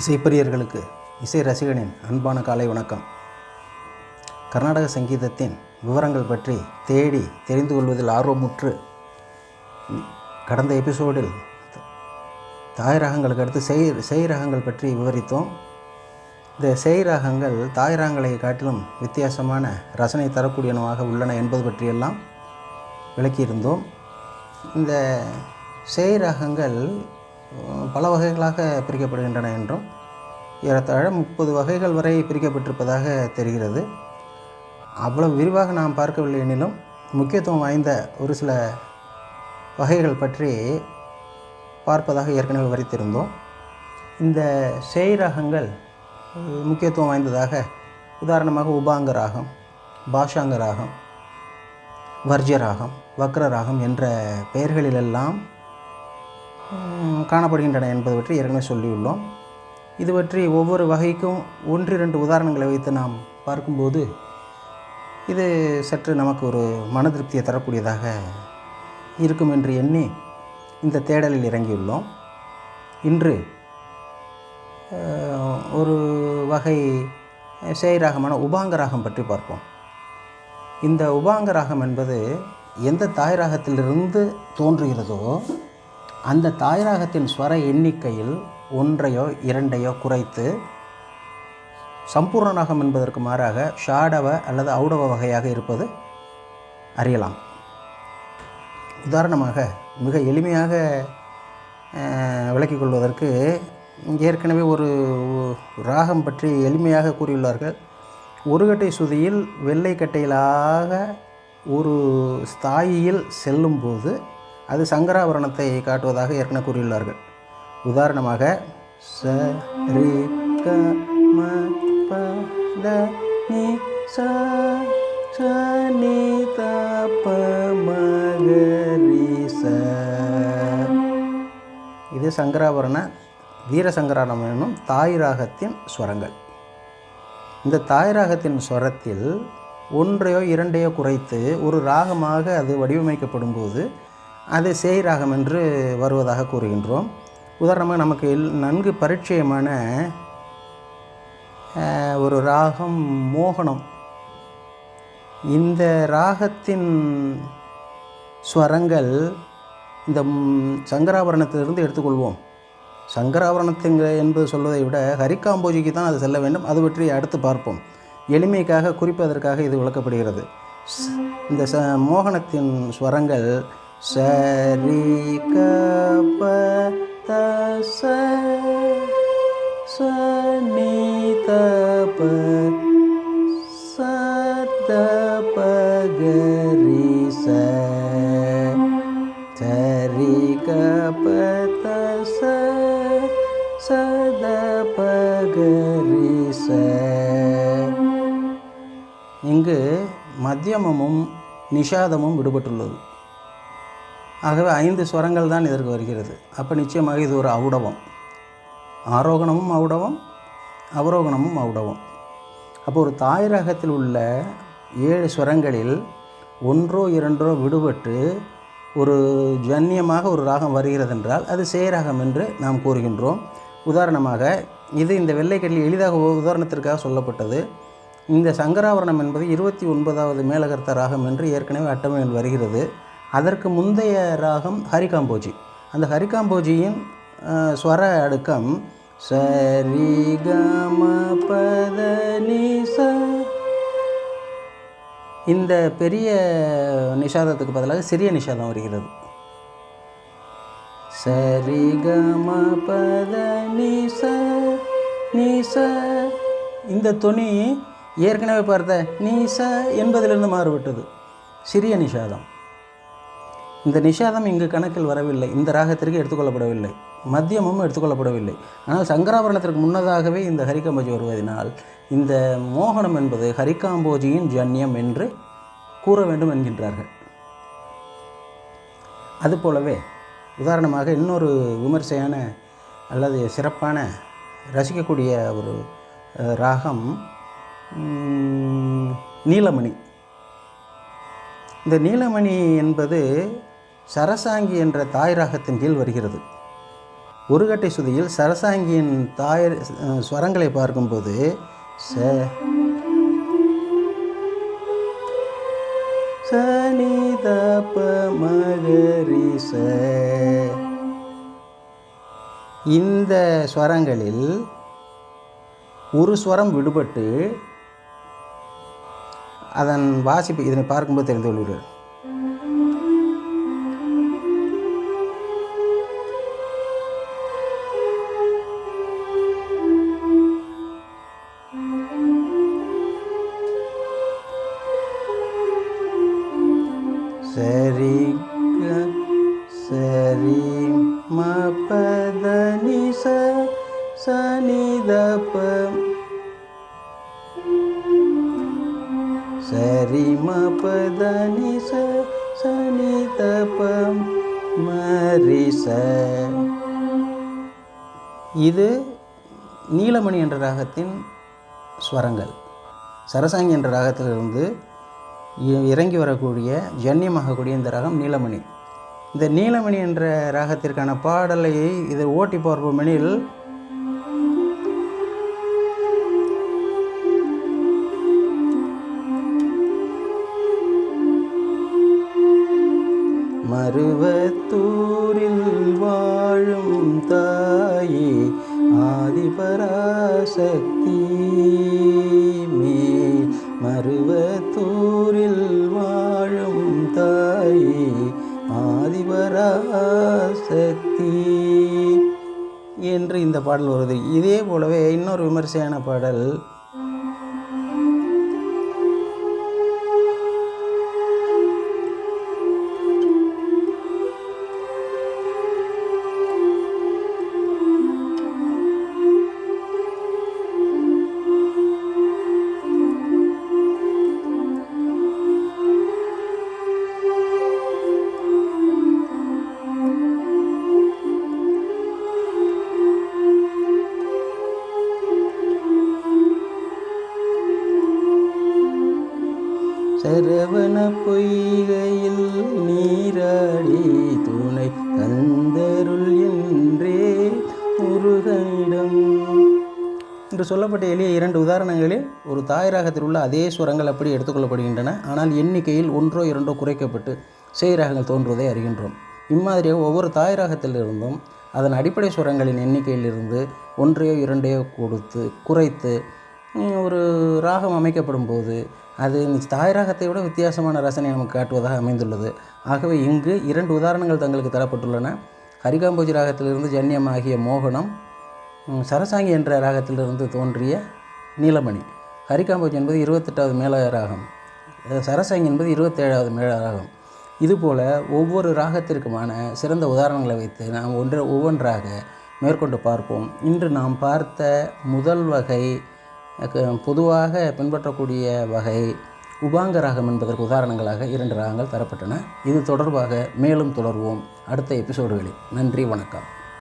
இசைப்பிரியர்களுக்கு இசை ரசிகனின் அன்பான காலை வணக்கம். கர்நாடக சங்கீதத்தின் விவரங்கள் பற்றி தேடி தெரிந்து கொள்வதில் ஆர்வமுற்று கடந்த எபிசோடில் தாய் ராகங்களுக்கு அடுத்து செய் செய் ராகங்கள் பற்றி விவரித்தோம். இந்த செய் ராகங்கள் தாய் ராகங்களை காட்டிலும் வித்தியாசமான ரசனை தரக்கூடியனவாக உள்ளன என்பது பற்றியெல்லாம் விளக்கியிருந்தோம். இந்த செய் ராகங்கள் பல வகைகளாக பிரிக்கப்படுகின்றன என்றும் ஏறத்தாழ முப்பது வகைகள் வரை பிரிக்கப்பட்டிருப்பதாக தெரிகிறது. அவ்வளவு விரிவாக நாம் பார்க்கவில்லை எனினும் முக்கியத்துவம் வாய்ந்த ஒரு சில வகைகள் பற்றி பார்ப்பதாக ஏற்கனவே விவரித்திருந்தோம். இந்த செய் ராகங்கள் முக்கியத்துவம் வாய்ந்ததாக உதாரணமாக உபாங்க ராகம் பாஷாங்க ராகம் வர்ஜ ராகம் வக்ர ராகம் என்ற பெயர்களிலெல்லாம் காணப்படுகின்றன என்பது பற்றி ஏற்கனவே சொல்லியுள்ளோம். இது பற்றி ஒவ்வொரு வகைக்கும் ஒன்றிரண்டு உதாரணங்களை வைத்து நாம் பார்க்கும்போது இது சற்று நமக்கு ஒரு மன திருப்தியை தரக்கூடியதாக இருக்கும் என்று எண்ணி இந்த தேடலில் இறங்கியுள்ளோம். இன்று ஒரு வகை சேராகமான உபாங்க ராகம் பற்றி பார்ப்போம். இந்த உபாங்க ராகம் என்பது எந்த தாய் ராகத்திலிருந்து தோன்றுகிறதோ அந்த தாய் ராகத்தின் ஸ்வர எண்ணிக்கையில் ஒன்றையோ இரண்டையோ குறைத்து சம்பூர்ண ராகம் என்பதற்கு மாறாக ஷாடவ அல்லது ஔடவ வகையாக இருப்பது அறியலாம். உதாரணமாக மிக எளிமையாக விளக்கிக் கொள்வதற்கு ஏற்கனவே ஒரு ராகம் பற்றி எளிமையாக கூறியுள்ளார்கள். ஒரு கட்டை சுதியில் வெள்ளை கட்டையிலாக ஒரு ஸ்தாயியில் செல்லும்போது அது சங்கராபரணத்தை காட்டுவதாக ஏற்கனவே கூறியுள்ளார்கள். உதாரணமாக ச ரி க ம ப த நி ச ச நி த ப ம க ரி ச. இது சங்கராபரண வீரசங்கராபரணம் என்னும் தாய் ராகத்தின் ஸ்வரங்கள். இந்த தாய் ராகத்தின் ஸ்வரத்தில் ஒன்றையோ இரண்டையோ குறைத்து ஒரு ராகமாக அது வடிவமைக்கப்படும் போது அது சேய் ராகம் என்று வருவதாக கூறுகின்றோம். உதாரணமாக நமக்கு நன்கு பரிச்சயமான ஒரு ராகம் மோகனம். இந்த ராகத்தின் ஸ்வரங்கள் இந்த சங்கராபரணத்திலிருந்து எடுத்துக்கொள்வோம். சங்கராபரணத்துங்க என்பது சொல்வதை விட ஹரிக்காம்போஜிக்கு தான் அது செல்ல வேண்டும். அது பற்றி அடுத்து பார்ப்போம். எளிமைக்காக குறிப்பதற்காக இது விளக்கப்படுகிறது. இந்த ச மோகனத்தின் ஸ்வரங்கள் சரி க ப த ச சரி க இங்கு மத்தியமமும் நிஷாதமும் விடுபட்டுள்ளது ஆகவே ஐந்து ஸ்வரங்கள் தான் இதற்கு வருகிறது. அப்போ நிச்சயமாக இது ஒரு அவுடவம். ஆரோகணமும் அவுடவம் அவரோகணமும் அவுடவம். அப்போ ஒரு தாய் ரகத்தில் உள்ள ஏழு ஸ்வரங்களில் ஒன்றோ இரண்டோ விடுபட்டு ஒரு ஜன்னியமாக ஒரு ராகம் வருகிறது என்றால் அது சேராகம் என்று நாம் கூறுகின்றோம். உதாரணமாக இது இந்த வெள்ளைக்கல்லி எளிதாக உதாரணத்திற்காக சொல்லப்பட்டது. இந்த சங்கராவரணம் என்பது இருபத்தி ஒன்பதாவது மேலகர்த்த ராகம் என்று ஏற்கனவே அட்டமையில் வருகிறது. அதற்கு முந்தைய ராகம் ஹரிகாம்போஜி. அந்த ஹரிகாம்போஜியின் ஸ்வர அடுக்கம் சரி கம பத இந்த பெரிய நிஷாதத்துக்கு பதிலாக சிறிய நிஷாதம் வருகிறது. சரி கம பத ச இந்த துணி ஏற்கனவே பார்த்த நீ ச என்பதிலிருந்து மாறுபட்டது. சிறிய நிஷாதம். இந்த நிஷாதம் இங்கு கணக்கில் வரவில்லை. இந்த ராகத்திற்கு எடுத்துக்கொள்ளப்படவில்லை. மத்தியமும் எடுத்துக்கொள்ளப்படவில்லை. ஆனால் சங்கராபரணத்திற்கு முன்னதாகவே இந்த ஹரிகாம்போஜி வருவதனால் இந்த மோகனம் என்பது ஹரிகாம்போஜியின் ஜன்யம் என்று கூற வேண்டும் என்கின்றார்கள். அதுபோலவே உதாரணமாக இன்னொரு விமர்சையான அல்லது சிறப்பான ரசிக்கக்கூடிய ஒரு ராகம் நீலமணி. இந்த நீலமணி என்பது சரசாங்கி என்ற தாய் ராகத்தின் கீழ் வருகிறது. ஒரு கட்டை சுதியில் சரசாங்கியின் தாய் ஸ்வரங்களை பார்க்கும்போது ச சனி தப மகரி ச இந்த ஸ்வரங்களில் ஒரு ஸ்வரம் விடுபட்டு அதன் வாசிப்பு இதனை பார்க்கும்போது தெரிந்து கொள்வீர்கள். சரி சரி மபதனி ச ச சரி மபதனி ச ச மரிச. இது நீலமணி என்ற ராகத்தின் ஸ்வரங்கள். சரசாங்கி என்ற ராகத்திலிருந்து இறங்கி வரக்கூடிய ஜன்யமாகக்கூடிய இந்த ரகம் நீலமணி. இந்த நீலமணி என்ற ராகத்திற்கான பாடலை இதை ஓட்டி பார்ப்போமெனில் மருவத்தூரில் வாழும் தாயே ஆதிபராசக்தி. ஊரில் வாழும் தாயே ஆதிபராசக்தி. என்று இந்த பாடல் வருது. இதே போலவே இன்னொரு விமர்சையான பாடல் பாவன பொய்கையில் நீராடி துணை தந்தருள் என்றே முருகனிடம் என்று சொல்லப்பட்ட எளிய இரண்டு உதாரணங்களில் ஒரு தாய் ராகத்தில் உள்ள அதே சுரங்கள் அப்படி எடுத்துக்கொள்ளப்படுகின்றன. ஆனால் எண்ணிக்கையில் ஒன்றோ இரண்டோ குறைக்கப்பட்டு சேய் ராகங்கள் தோன்றுவதை அறிகின்றோம். இம்மாதிரியாக ஒவ்வொரு தாய் ராகத்திலிருந்தும் அதன் அடிப்படை சுரங்களின் எண்ணிக்கையிலிருந்து ஒன்றையோ இரண்டையோ கொடுத்து குறைத்து ஒரு ராகம் அமைக்கப்படும் போது அது தாய் ராகத்தை விட வித்தியாசமான ரசனை நமக்கு காட்டுவதாக அமைந்துள்ளது. ஆகவே இங்கு இரண்டு உதாரணங்கள் தங்களுக்கு தரப்பட்டுள்ளன. ஹரிகாம்போஜி ராகத்திலிருந்து ஜன்யமாகிய மோகனம் சரசாங்கி என்ற ராகத்திலிருந்து தோன்றிய நீலமணி. ஹரிகாம்போஜி என்பது இருபத்தெட்டாவது மேல ராகம் சரசாங்கி என்பது இருபத்தேழாவது மேல ராகம் இதுபோல ஒவ்வொரு ராகத்திற்குமான சிறந்த உதாரணங்களை வைத்து நாம் ஒன்று ஒவ்வொன்றாக மேற்கொண்டு பார்ப்போம். இன்று நாம் பார்த்த முதல் வகை பொதுவாக பின்பற்றக்கூடிய வகை உபாங்க ராகம் என்பதற்கு உதாரணங்களாக இரண்டு ராகங்கள் தரப்பட்டன. இது தொடர்பாக மேலும் தொடர்வோம். அடுத்த எபிசோடுகளில். நன்றி வணக்கம்.